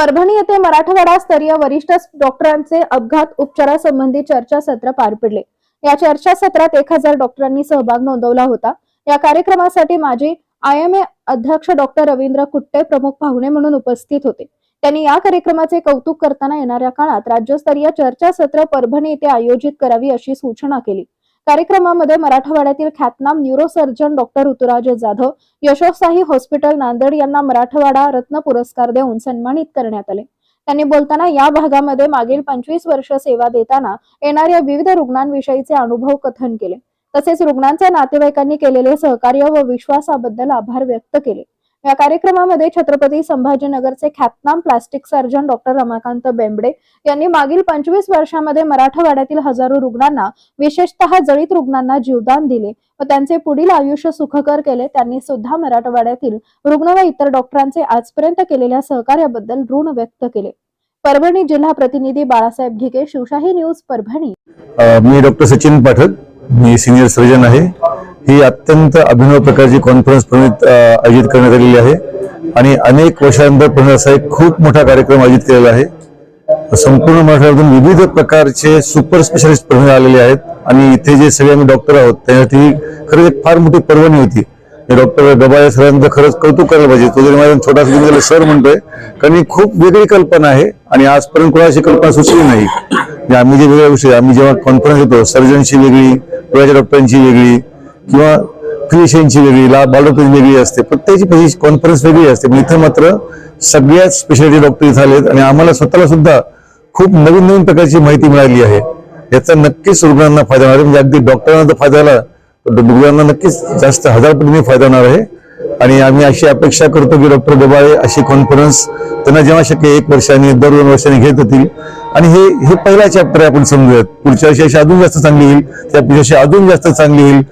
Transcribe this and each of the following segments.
परभणी येथे मराठवाडा स्तरीय वरिष्ठ डॉक्टरांचे अपघात उपचारासंबंधी चर्चासत्र पार पडले. या चर्चासत्रात एक हजार डॉक्टरांनी सहभाग नोंदवला होता. या कार्यक्रमासाठी माजी आय एम ए अध्यक्ष डॉक्टर रवींद्र कुट्टे प्रमुख पाहुणे म्हणून उपस्थित होते. त्यांनी या कार्यक्रमाचे कौतुक करताना येणाऱ्या काळात राज्यस्तरीय चर्चासत्र परभणी येथे आयोजित करावी अशी सूचना केली. कार्यक्रमामध्ये मराठवाड्यातील ख्यातनाम neurosurgeon doctor Rituraj Jadhav Yashosai hospital Nanded यांना मराठवाडा रत्न पुरस्कार देऊन सन्मानित करण्यात आले. त्यांनी बोलताना या भागामध्ये मागील पंचवीस वर्ष सेवा देताना येणाऱ्या विविध रुग्णांविषयीचे अनुभव कथन केले. तसेच रुग्णांच्या नातेवाईकांनी केलेले सहकार्य व विश्वासाबद्दल आभार व्यक्त केले. या कार्यक्रमामध्ये छत्रपती संभाजीनगरचे ख्यातनाम plastic surgeon doctor Ramakant Bembde यांनी मागील पंचवीस वर्षामध्ये मराठवाड्यातील हजारो रुग्णांना विशेषतः जळीत रुग्णांना जीवदान दिले व त्यांचे पुढील आयुष्य सुखकर केले. त्यांनी सुद्धा मराठवाड्यातील रुग्ण व इतर डॉक्टरांचे आजपर्यंत केलेल्या सहकार्याबद्दल ऋण व्यक्त केले. परभणी जिल्हा प्रतिनिधी बाळासाहेब घिके शिवशाही न्यूज परभणी. मी डॉक्टर सचिन पाठक. मी सिनियर सर्जन आहे. ही अत्यंत अभिनव प्रकारची कॉन्फरन्स परभणीत आयोजित करण्यात आलेली आहे. आणि अनेक वर्षानंतर परभणीत असा एक खूप मोठा कार्यक्रम आयोजित केलेला आहे. संपूर्ण महाराष्ट्रातून विविध प्रकारचे सुपर स्पेशालिस्ट परभणी आलेले आहेत. आणि इथे जे सगळे आम्ही डॉक्टर आहोत त्यासाठी खरंच एक फार मोठी पर्वणी होती. डॉक्टर गबाळे सरांचं खरंच कौतुक करायला पाहिजे. तो जरी माझ्या छोटा त्याला सर म्हणतोय. कारण ही खूप वेगळी कल्पना आहे. आणि आजपर्यंत कोणाची कल्पना सुचली नाही. म्हणजे आम्ही जे वेगळ्या गोष्टी आम्ही जेव्हा कॉन्फरन्स येतो सर्जनची वेगळी डोळ्याच्या डॉक्टरांची वेगळी किंवा क्रिएशनची वेगळी ला बालडॉक्टरची वेगळी असते प्रत्येकाची कॉन्फरन्स वेगळी असते. पण इथं मात्र सगळ्याच स्पेशालिटी डॉक्टर इथं आलेत आणि आम्हाला स्वतःला सुद्धा खूप नवीन नवीन प्रकारची माहिती मिळाली आहे. याचा नक्कीच रुग्णांना फायदा होणार आहे. म्हणजे अगदी डॉक्टरांना तर फायदा झाला तर रुग्णांना नक्कीच जास्त हजार पटीने फायदा होणार आहे. आणि आम्ही अशी अपेक्षा करतो की डॉक्टर डोबाळे अशी कॉन्फरन्स त्यांना जेव्हा शक्य एक वर्षाने दर दोन वर्षांनी घेत होतील. आणि हे हे पहिला चॅप्टर आपण समजूयात. पुढच्या वर्षी अशी अजून जास्त चांगली होईल त्या पुढच्या वर्षी अजून जास्त चांगली होईल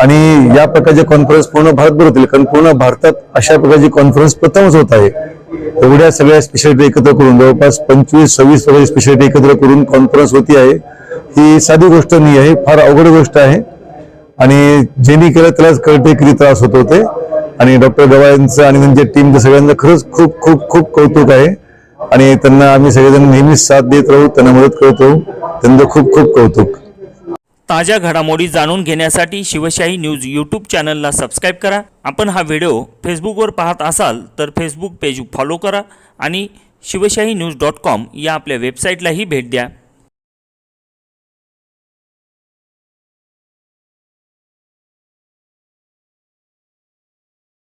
आणि या प्रकारचे कॉन्फरन्स पूर्ण भारतभर होतील कारण पूर्ण भारतात अशा प्रकारची कॉन्फरन्स प्रथमच होत आहे. एवढ्या सगळ्या स्पेशालिटी एकत्र करून जवळपास पंचवीस सव्वीस प्रकारची स्पेशालिटी एकत्र करून कॉन्फरन्स होती आहे. ही साधी गोष्ट नाही आहे फार अवघड गोष्ट आहे. आणि ज्यांनी केलं त्यालाच कळते किती त्रास होत होते. आणि डॉक्टर गवायांचं आणि त्यांच्या टीमचं सगळ्यांचं खरंच खूप खूप खूप कौतुक आहे. आणि त्यांना आम्ही सगळेजण नेहमीच साथ देत राहू त्यांना मदत करतो त्यांचं खूप खूप कौतुक. ताज्या घडामोडी जाणून घेण्यासाठी शिवशाही न्यूज यूट्यूब चॅनलला सबस्क्राईब करा. आपण हा व्हिडिओ फेसबुकवर पाहत असाल तर फेसबुक पेज फॉलो करा आणि शिवशाही न्यूज डॉट कॉम या आपल्या वेबसाईटलाही भेट द्या.